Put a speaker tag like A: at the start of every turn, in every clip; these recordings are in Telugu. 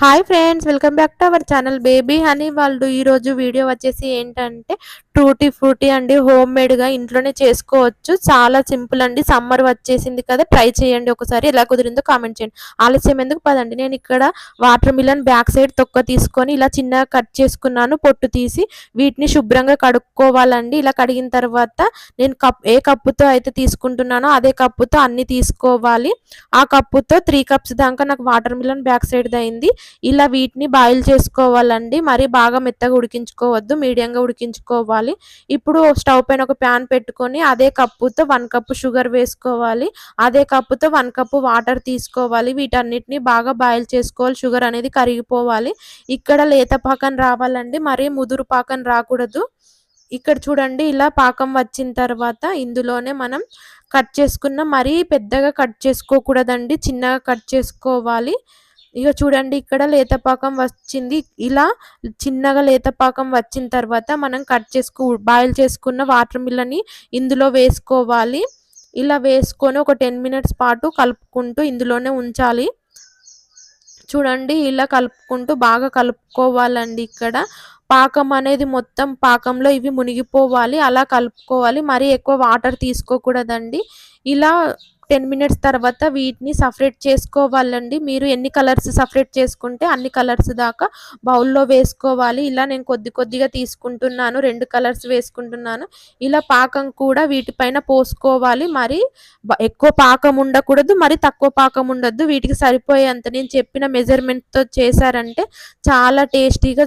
A: Hi friends welcome back to our channel baby honey వాళ్ళు ఈరోజు వీడియో వచ్చేసి ఏంటంటే టూటీ ఫ్రూటీ అండి హోమ్ మేడ్గా ఇంట్లోనే చేసుకోవచ్చు. చాలా సింపుల్ అండి. సమ్మర్ వచ్చేసింది కదా ట్రై చేయండి ఒకసారి. ఎలా కుదిరిందో కామెంట్ చేయండి. ఆలస్యం ఎందుకు? పదండి. నేను ఇక్కడ వాటర్ మిలన్ బ్యాక్ సైడ్ తొక్క తీసుకొని ఇలా చిన్నగా కట్ చేసుకున్నాను. పొట్టు తీసి వీటిని శుభ్రంగా కడుక్కోవాలండి. ఇలా కడిగిన తర్వాత నేను కప్ ఏ కప్పుతో అయితే తీసుకుంటున్నానో అదే కప్పుతో అన్ని తీసుకోవాలి. ఆ కప్పుతో త్రీ కప్స్ దాకా నాకు వాటర్ మిలన్ బ్యాక్ సైడ్ అయింది. ఇలా వీటిని బాయిల్ చేసుకోవాలండి. మరి బాగా మెత్తగా ఉడికించుకోవద్దు మీడియంగా ఉడికించుకోవాలి. ఇప్పుడు స్టవ్ పైన ఒక ప్యాన్ పెట్టుకొని అదే కప్పుతో వన్ కప్పు షుగర్ వేసుకోవాలి. అదే కప్పుతో వన్ కప్పు వాటర్ తీసుకోవాలి. వీటన్నిటిని బాగా బాయిల్ చేసుకోవాలి. షుగర్ అనేది కరిగిపోవాలి. ఇక్కడ లేత పాకం రావాలండి. మరీ ముదురు పాకం రాకూడదు. ఇక్కడ చూడండి ఇలా పాకం వచ్చిన తర్వాత ఇందులోనే మనం కట్ చేసుకున్న మరీ పెద్దగా కట్ చేసుకోకూడదండి. చిన్నగా కట్ చేసుకోవాలి. ఇక చూడండి ఇక్కడ లేతపాకం వచ్చింది. ఇలా చిన్నగా లేతపాకం వచ్చిన తర్వాత మనం కట్ చేసుకు బాయిల్ చేసుకున్న వాటర్ మిల్లని ఇందులో వేసుకోవాలి. ఇలా వేసుకొని ఒక టెన్ మినిట్స్ పాటు కలుపుకుంటూ ఇందులోనే ఉంచాలి. చూడండి ఇలా కలుపుకుంటూ బాగా కలుపుకోవాలండి ఇక్కడ. పాకం అనేది మొత్తం పాకంలో ఇవి మునిగిపోవాలి అలా కలుపుకోవాలి. మరీ ఎక్కువ వాటర్ తీసుకోకూడదండి. ఇలా టెన్ మినిట్స్ తర్వాత వీటిని సపరేట్ చేసుకోవాలండి. మీరు ఎన్ని కలర్స్ సపరేట్ చేసుకుంటే అన్ని కలర్స్ దాకా బౌల్లో వేసుకోవాలి. ఇలా నేను కొద్ది కొద్దిగా తీసుకుంటున్నాను. రెండు కలర్స్ వేసుకుంటున్నాను. ఇలా పాకం కూడా వీటిపైన పోసుకోవాలి. మరి ఎక్కువ పాకం ఉండకూడదు మరి తక్కువ పాకం ఉండద్దు. వీటికి సరిపోయేంత నేను చెప్పిన మెజర్మెంట్తో చేశారంటే చాలా టేస్టీగా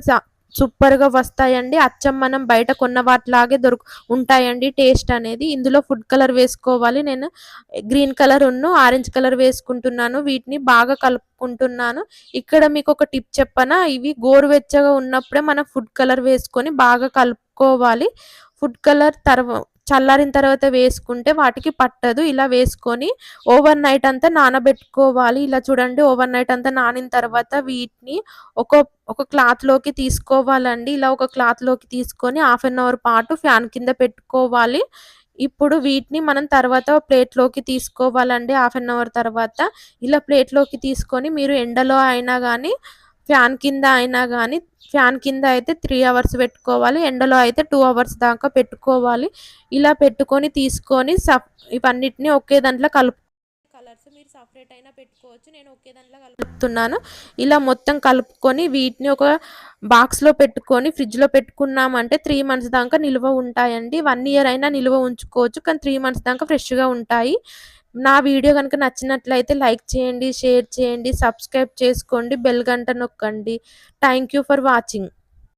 A: సూపర్గా వస్తాయండి. అచ్చం మనం బయట కొన్న వాటిలాగే దొరుకు ఉంటాయండి. టేస్ట్ అనేది. ఇందులో ఫుడ్ కలర్ వేసుకోవాలి. నేను గ్రీన్ కలర్ ఉన్ను ఆరెంజ్ కలర్ వేసుకుంటున్నాను. వీటిని బాగా కలుపుకుంటున్నాను. ఇక్కడ మీకు ఒక టిప్ చెప్పనా? ఇవి గోరువెచ్చగా ఉన్నప్పుడే మనం ఫుడ్ కలర్ వేసుకొని బాగా కలుపుకోవాలి. ఫుడ్ కలర్ తర్వాత చల్లారిన తర్వాత వేసుకుంటే వాటికి పట్టదు. ఇలా వేసుకొని ఓవర్ నైట్ అంతా నానబెట్టుకోవాలి. ఇలా చూడండి ఓవర్ నైట్ అంతా నానిన తర్వాత వీటిని ఒక ఒక క్లాత్లోకి తీసుకోవాలండి. ఇలా ఒక క్లాత్లోకి తీసుకొని హాఫ్ అన్ అవర్ పాటు ఫ్యాన్ కింద పెట్టుకోవాలి. ఇప్పుడు వీటిని మనం తర్వాత ప్లేట్లోకి తీసుకోవాలండి. హాఫ్ అన్ అవర్ తర్వాత ఇలా ప్లేట్లోకి తీసుకొని మీరు ఎండలో అయినా కానీ ఫ్యాన్ కింద అయినా కానీ ఫ్యాన్ కింద అయితే త్రీ అవర్స్ పెట్టుకోవాలి ఎండలో అయితే టూ అవర్స్ దాకా పెట్టుకోవాలి. ఇలా పెట్టుకొని తీసుకొని సఫ్ ఇవన్నిటిని ఒకే దాంట్లో కలుపు కలర్స్ మీరు సపరేట్ అయినా పెట్టుకోవచ్చు నేను ఒకే దాంట్లో కలుపుతున్నాను. ఇలా మొత్తం కలుపుకొని వీటిని ఒక బాక్స్లో పెట్టుకొని ఫ్రిడ్జ్లో పెట్టుకున్నామంటే త్రీ మంత్స్ దాకా నిల్వ ఉంటాయండి. వన్ ఇయర్ అయినా నిల్వ ఉంచుకోవచ్చు కానీ త్రీ మంత్స్ దాకా ఫ్రెష్గా ఉంటాయి. నా వీడియో కనుక నచ్చినట్లయితే లైక్ చేయండి షేర్ చేయండి సబ్స్క్రైబ్ చేసుకోండి బెల్ గంట నొక్కండి. Thank you for watching